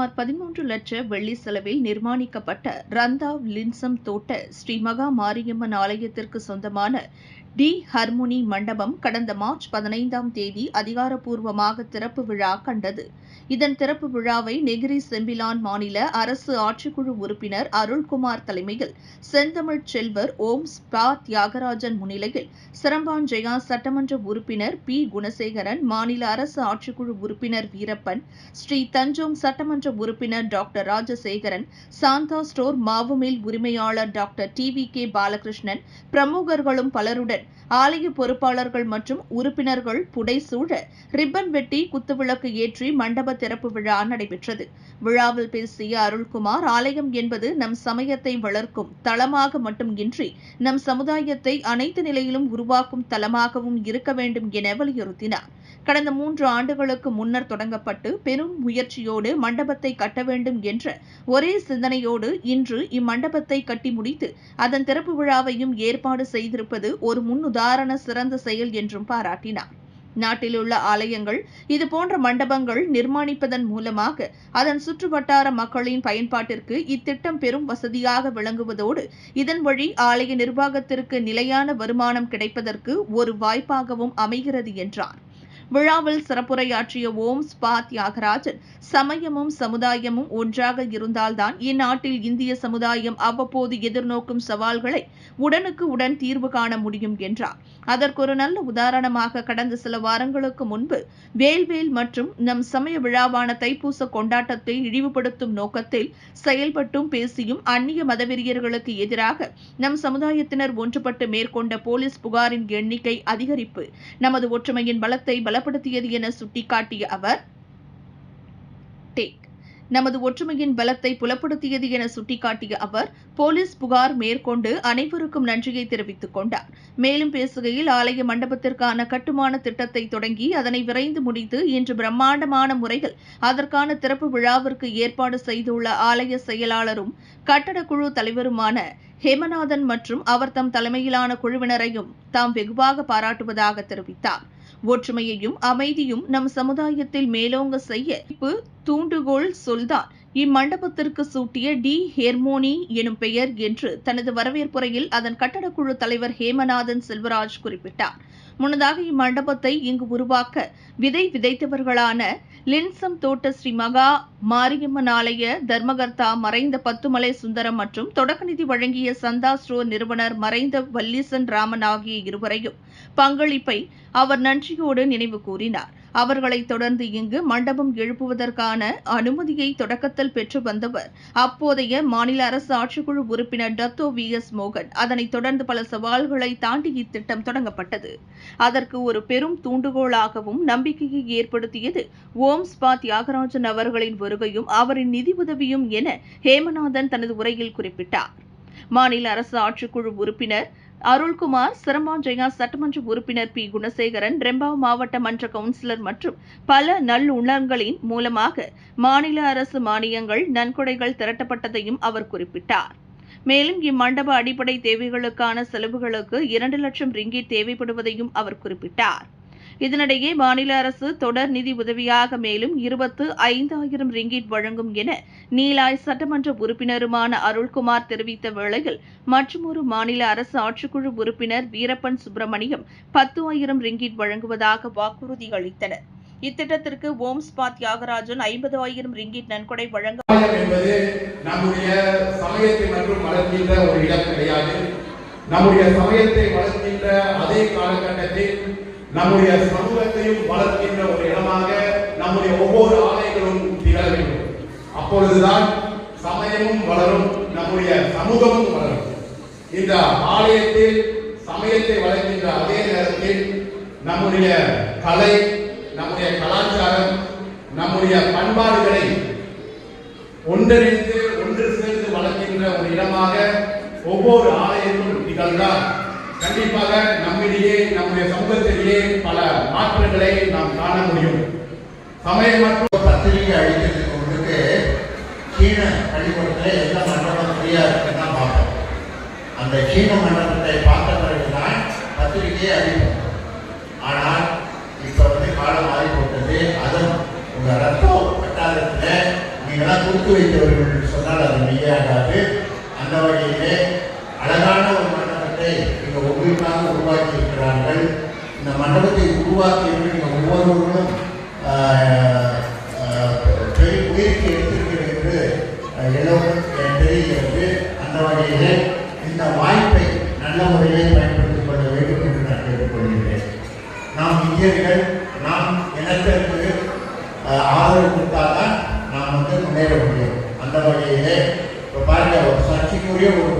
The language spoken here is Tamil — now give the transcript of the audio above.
சுமார் பதிமூன்று லட்ச வெள்ளி செலவில் நிர்மாணிக்கப்பட்ட ரந்தாவ் லின்சம் தோட்ட ஸ்ரீ மகா மாரியம்மன் ஆலயத்திற்கு சொந்தமான டி. ஹர்முனி மண்டபம் கடந்த மார்ச் பதினைந்தாம் தேதி அதிகாரப்பூர்வமாக திறப்பு விழா கண்டது. இதன் திறப்பு விழாவை நெகிரி செம்பிலான் மாநில அரசு ஆட்சிக்குழு உறுப்பினர் அருள்குமார் தலைமையில் செந்தமிழ் செல்வர் ஓம் ஸ்பா தியாகராஜன் முன்னிலையில் சிரம்பான் ஜெயா சட்டமன்ற உறுப்பினர் பி. குணசேகரன் மாநில அரசு ஆட்சிக்குழு உறுப்பினர் வீரப்பன் ஸ்ரீ தஞ்சோங் சட்டமன்ற உறுப்பினர் டாக்டர் ராஜசேகரன் சாந்தா ஸ்டோர் மாவுமில் உரிமையாளர் doctor T. V. K. Balakrishnan பிரமுகர்களும் பலருடன் ஆலய பொறுப்பாளர்கள் மற்றும் உறுப்பினர்கள் புடைசூழ ரிப்பன் வெட்டி குத்துவிளக்கு ஏற்றி மண்டப திறப்பு விழா நடைபெற்றது. விழாவில் பேசிய அருள்குமார் ஆலயம் என்பது நம் சமயத்தை வளர்க்கும் தளமாக மட்டுமின்றி நம் சமுதாயத்தை அனைத்து நிலையிலும் உருவாக்கும் தளமாகவும் இருக்க வேண்டும் என வலியுறுத்தினார். கடந்த மூன்று ஆண்டுகளுக்கு முன்னர் தொடங்கப்பட்டு பெரும் முயற்சியோடு மண்டபத்தை கட்ட வேண்டும் என்ற ஒரே சிந்தனையோடு இன்று இம்மண்டபத்தை கட்டி முடித்து அதன் திறப்பு விழாவையும் ஏற்பாடு செய்திருப்பது ஒரு முன்னுதாரண சிறந்த செயல் என்றும் பாராட்டினார். நாட்டிலுள்ள ஆலயங்கள் இதுபோன்ற மண்டபங்கள் நிர்மாணிப்பதன் மூலமாக அதன் சுற்றுவட்டார மக்களின் பயன்பாட்டிற்கு இத்திட்டம் பெரும் வசதியாக விளங்குவதோடு இதன் வழி ஆலய நிர்வாகத்திற்கு நிலையான வருமானம் கிடைப்பதற்கு ஒரு வாய்ப்பாகவும் அமைகிறது என்றார். விழாவில் சிறப்புரையாற்றிய ஓம் ஸ்பா தியாகராஜன் சமயமும் சமுதாயமும் ஒன்றாக இருந்தால்தான் இந்நாட்டில் இந்திய சமுதாயம் அவ்வப்போது எதிர்நோக்கும் சவால்களை உடனுக்கு உடன் தீர்வு காண முடியும் என்றார். அதற்கொரு நல்ல உதாரணமாக கடந்த சில வாரங்களுக்கு முன்பு வேல்வேல் மற்றும் நம் சமய விழாவான தைப்பூச கொண்டாட்டத்தை இழிவுபடுத்தும் நோக்கத்தில் செயல்பட்டும் பேசியும் அந்நிய மதவெறியர்களுக்கு எதிராக நம் சமுதாயத்தினர் ஒன்றுபட்டு மேற்கொண்ட போலீஸ் புகாரின் எண்ணிக்கை அதிகரிப்பு நமது ஒற்றுமையின் பலத்தை பல பலப்படுத்தியது என சுட்டிக்காட்டிய அவர் டேக். நமது ஒற்றுமையின் பலத்தை புலப்படுத்தியது என சுட்டிக்காட்டிய அவர் போலீஸ் புகார் மேற்கொண்டு அனைவருக்கும் நன்றியை தெரிவித்துக் கொண்டார். மேலும் பேசுகையில் ஆலய மண்டபத்திற்கான கட்டுமான திட்டத்தை தொடங்கி அதனை விரைந்து முடித்து இன்று பிரம்மாண்டமான முறையில் அதற்கான திறப்பு விழாவிற்கு ஏற்பாடு செய்துள்ள ஆலய செயலாளரும் கட்டடக்குழு தலைவருமான ஹேமநாதன் மற்றும் அவர் தம் தலைமையிலான குழுவினரையும் தாம் வெகுவாக பாராட்டுவதாக தெரிவித்தார். ஒற்றுமையையும் அமைதியும் நம் சமுதாயத்தில் மேலோங்க செய்ய தூண்டுகோள் சொல்தான். இம்மண்டபத்திற்கு சூட்டிய டி. ஹெர்மோனி எனும் பெயர் என்று தனது வரவேற்புரையில் அதன் கட்டடக்குழு தலைவர் ஹேமநாதன் செல்வராஜ் குறிப்பிட்டார். முன்னதாக இம்மண்டபத்தை இங்கு உருவாக்க விதை விதைத்தவர்களான லின்சம் தோட்ட ஸ்ரீ மகா மாரியம்மன் ஆலய தர்மகர்த்தா மறைந்த பத்துமலை சுந்தரம் மற்றும் தொடக்க நிதி வழங்கிய சந்தா ஸ்டோர் நிறுவனர் மறைந்த வல்லீசன் ராமன் ஆகிய இருவரையும் பங்களிப்பை அவர் நன்றியோடு நினைவு கூறினார். அவர்களைத் தொடர்ந்து இங்கு மண்டபம் எழுப்புவதற்கான அனுமதியை தொடக்கத்தில் பெற்று வந்தவர். அப்போதைய மாநில அரசு ஆட்சிக்குழு உறுப்பினர் டத்தோ வி. எஸ். மோகன் அதனைத் தொடர்ந்து பல சவால்களை தாண்டி இத்திட்டம் தொடங்கப்பட்டது. அதற்கு ஒரு பெரும் தூண்டுகோலாகவும் நம்பிக்கையை ஏற்படுத்தியது ஓம் ஸ்பா தியாகராஜன் அவர்களின் வருகையும் அவரின் நிதி உதவியும் என ஹேமநாதன் தனது உரையில் குறிப்பிட்டார். மாநில அரசு ஆட்சிக்குழு உறுப்பினர் அருள்குமார் சிரமாஞ்சயா ஜெயா சட்டமன்ற உறுப்பினர் பி. குணசேகரன் ரெம்பாவ் மாவட்ட மன்ற கவுன்சிலர் மற்றும் பல நல்லுணர்களின் மூலமாக மாநில அரசு மானியங்கள் நன்கொடைகள் திரட்டப்பட்டதையும் அவர் குறிப்பிட்டார். மேலும் இம்மண்டப அடிப்படை தேவைகளுக்கான செலவுகளுக்கு இரண்டு லட்சம் ரிங்கிட் தேவைப்படுவதையும் அவர் குறிப்பிட்டார். இதனிடையே மாநில அரசு தொடர் நிதி உதவியாக மேலும் இருபத்து ஐந்தாயிரம் ரிங்கிட் வழங்கும் என நீலாய் சட்டமன்ற உறுப்பினருமான அருள்குமார் தெரிவித்த வேளையில் மற்றொரு மாநில அரசு ஆட்சிக்குழு உறுப்பினர் வீரப்பன் சுப்பிரமணியம் பத்து ஆயிரம் ரிங்கிட் வழங்குவதாக வாக்குறுதி அளித்தனர். இத்திட்டத்திற்கு ஓம் ஸ்பா தியாகராஜன் ஐம்பது ஆயிரம் ரிங்கிட் நன்கொடை வழங்க என்பது நம்முடைய சமயத்தை மற்றும் வளர்க்கின்ற ஒரு இடம் கிடையாது. நம்முடைய சமயத்தை வளர்க்கின்ற அதே காலகட்டத்தில் நம்முடைய சமூகத்தையும் வளர்க்கின்ற ஒரு இடமாக நம்முடைய ஒவ்வொரு ஆலைகளும் திகழ வேண்டும். அப்பொழுதுதான் சமயமும் வளரும் நம்முடைய சமூகமும் வளரும். இந்த ஆலயத்தில் சமயத்தை வளர்க்கின்ற அதே நேரத்தில் நம்முடைய கலை நம்முடைய கலாச்சாரம் நம்முடைய பண்பாடுகளை ஒன்றிணைந்து ஒன்று சேர்ந்து வளர்க்கின்ற ஒரு இடமாக ஒவ்வொரு ஆலயமும் திகழ்ந்தால் கண்டிப்பாக நம்மிடையே நம்முடைய சமூகத்திலேயே பல மாற்றங்களை நாம் காண முடியும். சமய மற்றும் பத்திரிகை அழிக்கிறதுக்கு முன்னுக்கு சீன பள்ளிக்கூடத்தில் எந்த மண்டலம் ஃப்ரீயாக இருக்குன்னு தான் பார்ப்போம். அந்த சீன மண்டலத்தை பார்த்த பிறகுதான் பத்திரிகையை அழிப்போம். ஆனால் இப்போ வந்து காலம் மாறி போட்டது அதுவும் உங்கள் ரத்தம் வட்டாரத்தில் நீங்களாம் கொடுத்து வைத்தவர்கள் என்று சொன்னால் அது மெய்யாகாது. அந்த வகையிலே அழகான நீங்கள் உருவாக்கி இருக்கிறார்கள் இந்த மண்டபத்தை உருவாக்கியவர்கள் நீங்கள் ஒவ்வொருவரும் பெரிய உயிருக்கு எடுத்திருக்கிறது என்று தெரிகிறது. அந்த வகையிலே இந்த வாய்ப்பை நல்ல முறையிலே பயன்படுத்திக் கொள்ள வேண்டும் என்று நான் கேட்டுக்கொள்கிறேன். நாம் இந்தியர்கள் நாம் இனத்திற்கு ஆதரவு கொடுத்தால் தான் நாம் வந்து முன்னேற முடியும். அந்த வகையிலே இப்போ பாருங்க ஒரு சர்ச்சைக்குரிய ஒரு